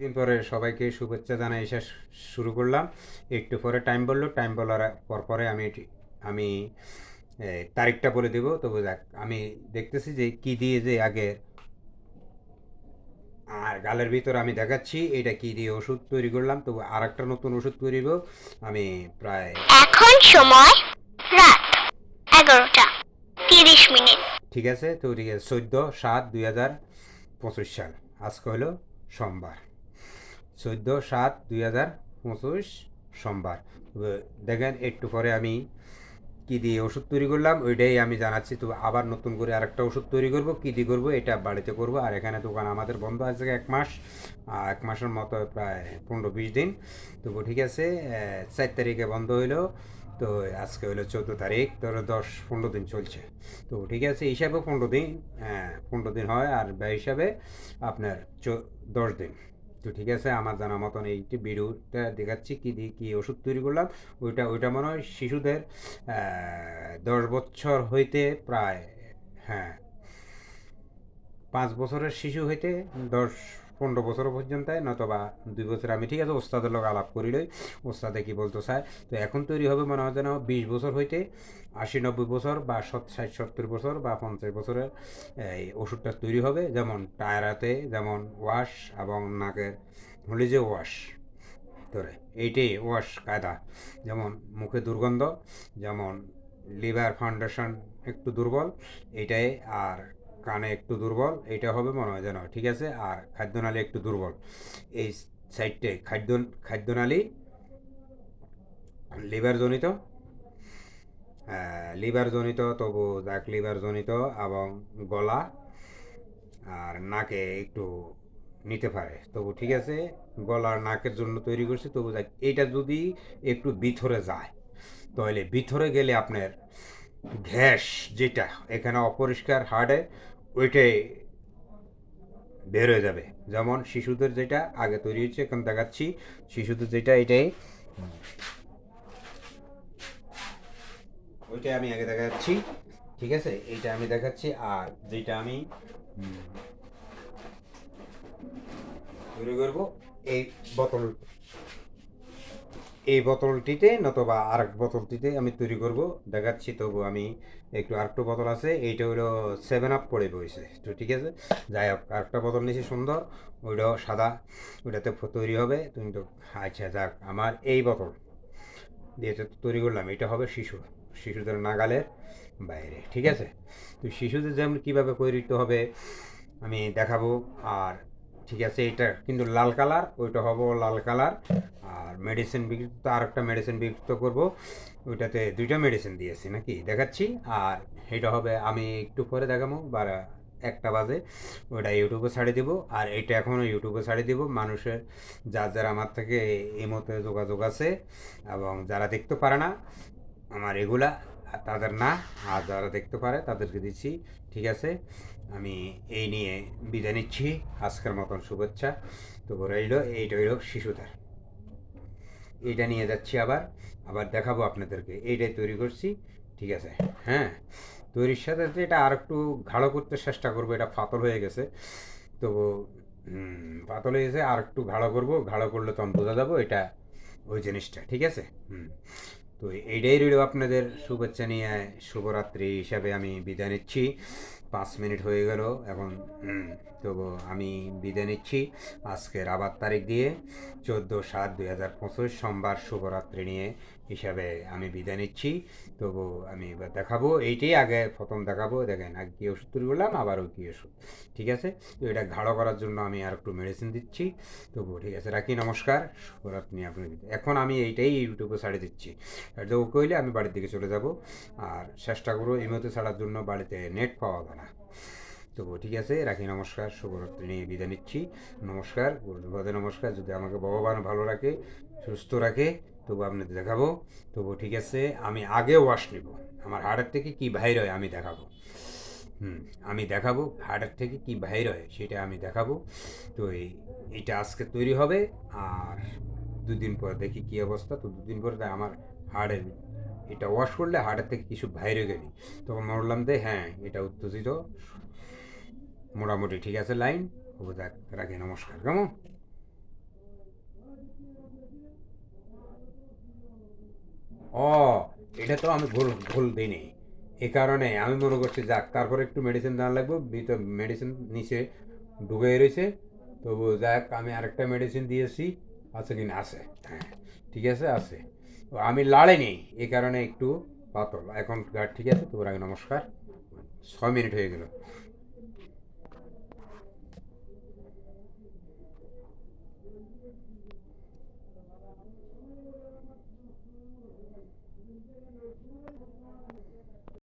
দিন পরে সবাইকে শুভেচ্ছা জানাই এসে শুরু করলাম। একটু পরে টাইম বলল টাইম বলার পর পরে আমি আমি তারিখটা বলে দেব। তবু দেখ আমি দেখতেছি যে কি দিয়ে যে আগে আর গালের ভিতর আমি দেখাচ্ছি এটা কি দিয়ে ওষুধ তৈরি করলাম। তবু আর একটা নতুন ওষুধ তৈরি করব। আমি প্রায় এখন সময় রাত এগারোটা তিরিশ মিনিট। ঠিক আছে তো ঠিক আছে চোদ্দ সাত দুই হাজার পঁচিশ সাল। আজকে হলো সোমবার। চোদ্দ সাত দুই হাজার পঁচিশ সোমবার। দেখেন, একটু পরে আমি কী দিয়ে ওষুধ তৈরি করলাম, ওইটাই আমি জানাচ্ছি। তো আবার নতুন করে আরেকটা ওষুধ তৈরি করব। কী দিয়ে করব? এটা বাড়িতে করব। আর এখানে দোকান আমাদের বন্ধ আছে এক মাস। এক মাসের মতো প্রায় পনেরো বিশ দিন। তবু ঠিক আছে চার তারিখে বন্ধ হইল। তো আজকে হলো চোদ্দ তারিখ। ধরো দশ, পনেরো দিন চলছে। তো ঠিক আছে হিসাবে পনেরো দিন পনেরো দিন হয়। আর ব্যয় হিসাবে আপনার চো, দশ দিন। তো ঠিক আছে, আমার জানা মতন এই ভিডিওটা দেখাচ্ছি কী দিয়ে কী ওষুধ তৈরি করলাম। ওইটা ওইটা মনে হয় শিশুদের দশ বছর হইতে প্রায় হ্যাঁ পাঁচ বছরের শিশু হইতে দশ পনেরো বছর পর্যন্ত নতবা দুই বছর আমি ঠিক আছে, ওস্তাদের লোক আলাপ করিলই ওস্তাদে কি বলতো, স্যার, তো এখন তৈরি হবে মনে হয় যেন বিশ বছর হইতে আশি নব্বই বছর বা ষাট, সত্তর বছর বা পঞ্চাশ বছরের, এই ওষুধটা তৈরি হবে, যেমন টায়ারাতে, যেমন ওয়াশ এবং নাকের হলে যে ওয়াশ, ধরে, এইটাই ওয়াশ কায়দা, যেমন মুখে দুর্গন্ধ, যেমন লিভার ফাউন্ডেশন একটু দুর্বল, এইটাই আর কানে একটু দুর্বল, এইটা হবে মনে হয় যেন, ঠিক আছে? আর খাদ্যনালী একটু দুর্বল। এই সাইডটে খাদ্য, খাদ্যনালী লিভার জনিত জনিত তবু যাক লিভার জনিত এবং গলা আর নাকে একটু নিতে পারে। তবু ঠিক আছে গলার নাকের জন্য তৈরি করছি, তবু যাক এইটা যদি একটু ভিতরে যায়, তাহলে ভিতরে গেলে আপনার গ্যাস যেটা এখানে অপরিষ্কার হার্ডে ওইটাই বের হয়ে যাবে। যেমন শিশুদের যেটা আগে তৈরি হচ্ছে এখন দেখাচ্ছি। শিশুদের যেটা, এটাই। ওইটাই আমি আগে দেখাচ্ছি, ঠিক আছে? এইটা আমি দেখাচ্ছি, আর যেটা আমি তৈরি করব, এই বোতল এই বোতলটিতে নতবা আরেক বোতলটিতে আমি তৈরি করব। দেখাচ্ছি তবু আমি একটু আরেকটা বোতল আছে, এইটা হলো সেভেন আপ পড়ে বইছে। তো ঠিক আছে, যাই হোক, আরেকটা বোতল নিয়েছি সুন্দর ওইটাও সাদা, ওইটাতে তৈরি হবে। তুমি তো আচ্ছা যাক, আমার এই বোতল দিয়ে তৈরি করলাম, এটা হবে শিশু, শিশুদের নাগালের বাইরে, ঠিক আছে? তো শিশুদের যেমন কীভাবে তৈরিতে হবে, আমি দেখাবো, আর ঠিক আছে, এটা কিন্তু লাল কালার, ওইটা হব লাল কালার। আর মেডিসিন বিকৃত আর একটা মেডিসিন বিকৃত করব। ওইটাতে দুইটা মেডিসিন দিয়েছি নাকি? দেখাচ্ছি। আর এটা হবে, আমি একটু পরে দেখাবো বা একটা বাজে। ওটা ইউটিউবে ছাড়ে দিব। আর এটা এখনও ইউটিউবে ছাড়ে দিব। মানুষের, যার যারা আমার থেকে এই মতে যোগাযোগ আছে এবং যারা দেখতে পারে না, আমার এগুলা তাদের না, আর যারা দেখতে পারে তাদেরকে দিচ্ছি। ঠিক আছে? আমি এই নিয়ে বিদায় নিচ্ছি। আজকের মতন শুভেচ্ছা। তো রইল, এইটা হইল শিশুদের। এইটা নিয়ে যাচ্ছি আবার। আবার দেখাবো আপনাদেরকে। এইটাই তৈরি করছি। ঠিক আছে? হ্যাঁ? তৈরির সাথে সাথে এটা আর একটু গাঢ় করতে চেষ্টা করব। এটা ফাতল হয়ে গেছে। পাতল হয়ে গেছে। আর একটু গাঢ় করব। গাঢ় করলে তখন বোঝা যাব এটা ওই জিনিসটা। ঠিক আছে? হুম। তো এইটাই রইল আপনাদের শুভেচ্ছা নিয়ে শুভরাত্রি হিসাবে আমি বিদায় নিচ্ছি। পাঁচ মিনিট হয়ে গেল এখন তবু আমি বিদায় নিচ্ছি আজকের আবার তারিখ দিয়ে চোদ্দ সাত দুই হাজার পঁচিশ সোমবার শুভরাত্রি নিয়ে হিসাবে আমি বিদায় নিচ্ছি। তবু আমি এবার দেখাবো, এইটাই আগে প্রথম দেখাবো। দেখেন, আগে কী ওষুধ তৈরি করলাম, আবারও কী ওষুধ। ঠিক আছে? তো এটা ঘাড়ো করার জন্য আমি আর একটু মেডিসিন দিচ্ছি। তবু ঠিক আছে, রাখি, নমস্কার, শুভরাত্রি, আপনি এখন আমি এইটাই ইউটিউবে ছাড়ে দিচ্ছি। আর যে কইলে আমি বাড়ির দিকে চলে যাব। আর চেষ্টা করব এই মতো ছাড়ার জন্য বাড়িতে নেট পাওয়া যায় না। তবু ঠিক আছে, রাখি, নমস্কার, শুভরাত্রি নিয়ে বিদায় নিচ্ছি। নমস্কার গুরুবাদে নমস্কার, যদি আমাকে ভগবান ভালো রাখে, সুস্থ রাখে, তবু আপনাদের দেখাবো। তবু ঠিক আছে, আমি আগে ওয়াশ নিব। আমার হার্টের থেকে কি বাইর হয় আমি দেখাবো। হুম, আমি দেখাবো হার্টের থেকে কি বাইর হয় সেটা আমি দেখাবো। তো এই, এটা আজকে তৈরি হবে, আর দুদিন পর দেখি কি অবস্থা। তো দুদিন পর আমার হাড়ের এটা ওয়াশ করলে হাড়ের থেকে কিছু বাইরে গেলি। তখন বললাম যে হ্যাঁ এটা উত্তেজিত। মোটামুটি ঠিক আছে লাইন দেখ, রাখি, নমস্কার, কেমন? ও, এটা তো আমি ভুল ভুল দিইনি। এ কারণে আমি মনে করছি, যাক, তারপরে একটু মেডিসিন দেওয়া লাগবে। মেডিসিন নিচে ডুবে রয়েছে। তবু যাক, আমি আরেকটা মেডিসিন দিয়েছি। আছে কি না আছে। হ্যাঁ ঠিক আছে আছে। তো আমি লাড়ে নেই এই কারণে একটু পাতল। এখন ঠিক আছে, তোমরা নমস্কার। ছয় মিনিট হয়ে গেল।